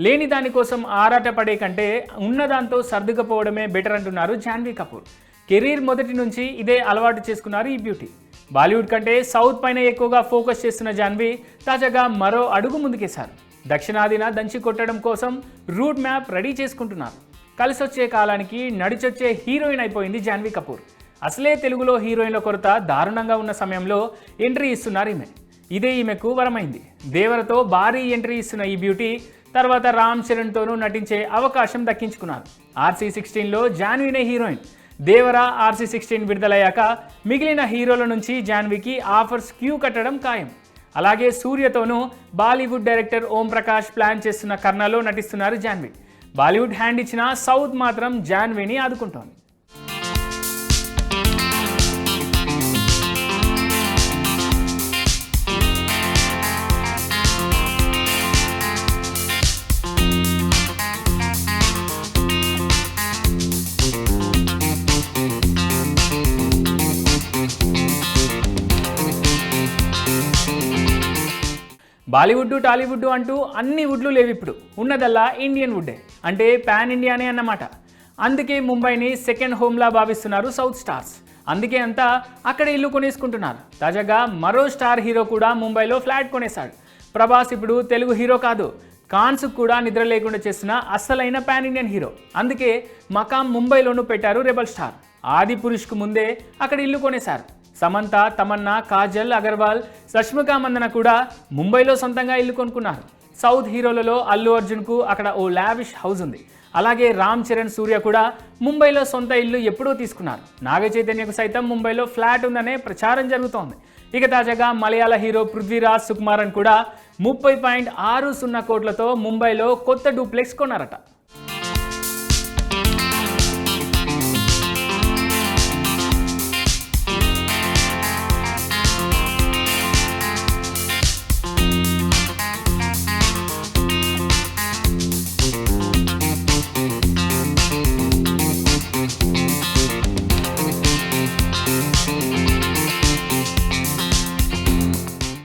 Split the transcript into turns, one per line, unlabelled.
లేని దానికోసం ఆరాటపడే కంటే ఉన్నదాంతో సర్దుకుపోవడమే బెటర్ అంటున్నారు జాన్వీ కపూర్. కెరీర్ మొదటి నుంచి ఇదే అలవాటు చేసుకున్నారు ఈ బ్యూటీ. బాలీవుడ్ కంటే సౌత్ పైన ఎక్కువగా ఫోకస్ చేస్తున్న జాన్వీ తాజాగా మరో అడుగు ముందుకేశారు. దక్షిణాదిన దంచి కొట్టడం కోసం రూట్ మ్యాప్ రెడీ చేసుకుంటున్నారు. కలిసొచ్చే కాలానికి నడిచొచ్చే హీరోయిన్ అయిపోయింది జాన్వీ కపూర్. అసలే తెలుగులో హీరోయిన్ల కొరత దారుణంగా ఉన్న సమయంలో ఎంట్రీ ఇస్తున్నారు ఈమె. ఇదే ఈమెకు వరమైంది. దేవరతో భారీ ఎంట్రీ ఇస్తున్న ఈ బ్యూటీ తర్వాత రామ్ చరణ్తోనూ నటించే అవకాశం దక్కించుకున్నారు. ఆర్సీ సిక్స్టీన్లో జాన్వీనే హీరోయిన్. దేవర ఆర్సీ సిక్స్టీన్ విడుదలయ్యాక మిగిలిన హీరోల నుంచి జాన్వీకి ఆఫర్స్ క్యూ కట్టడం ఖాయం. అలాగే సూర్యతోనూ Bollywood director Om Prakash plan చేస్తున్న కర్ణలో నటిస్తున్నారు జాన్వీ. బాలీవుడ్ హ్యాండ్ ఇచ్చిన సౌత్ మాత్రం జాన్వీని ఆదుకుంటోంది. బాలీవుడ్ టాలీవుడ్ అంటూ అన్ని వుడ్లు లేవు ఇప్పుడు. ఉన్నదల్లా ఇండియన్ వుడ్డే. అంటే పాన్ ఇండియానే అన్నమాట. అందుకే ముంబైని సెకండ్ హోమ్లా భావిస్తున్నారు సౌత్ స్టార్స్. అందుకే అంతా అక్కడ ఇల్లు కొనేసుకుంటున్నారు. తాజాగా మరో స్టార్ హీరో కూడా ముంబైలో ఫ్లాట్ కొనేశాడు. ప్రభాస్ ఇప్పుడు తెలుగు హీరో కాదు. కాన్స్ కూడా నిద్ర లేకుండా చేసిన అస్సలైన పాన్ ఇండియన్ హీరో. అందుకే మకాం ముంబైలోనూ పెట్టారు రెబల్ స్టార్. ఆది పురుష్కు ముందే అక్కడ ఇల్లు కొనేశారు. సమంత తమన్నా కాజల్ అగర్వాల్ సష్మికా మందన కూడా ముంబైలో సొంతంగా ఇల్లు కొనుక్కున్నారు. సౌత్ హీరోలలో అల్లు అర్జున్కు అక్కడ ఓ లావిష్ హౌస్ ఉంది. అలాగే రామ్ చరణ్ సూర్య కూడా ముంబైలో సొంత ఇల్లు ఎప్పుడూ తీసుకున్నారు. నాగ చైతన్యకు సైతం ముంబైలో ఫ్లాట్ ఉందనే ప్రచారం జరుగుతోంది. ఇక తాజాగా మలయాళ హీరో పృథ్వీరాజ్ సుకుమారన్ కూడా ముప్పై పాయింట్ ఆరు సున్నా కోట్లతో ముంబైలో కొత్త డూప్లెక్స్ కొన్నారట. Thank you.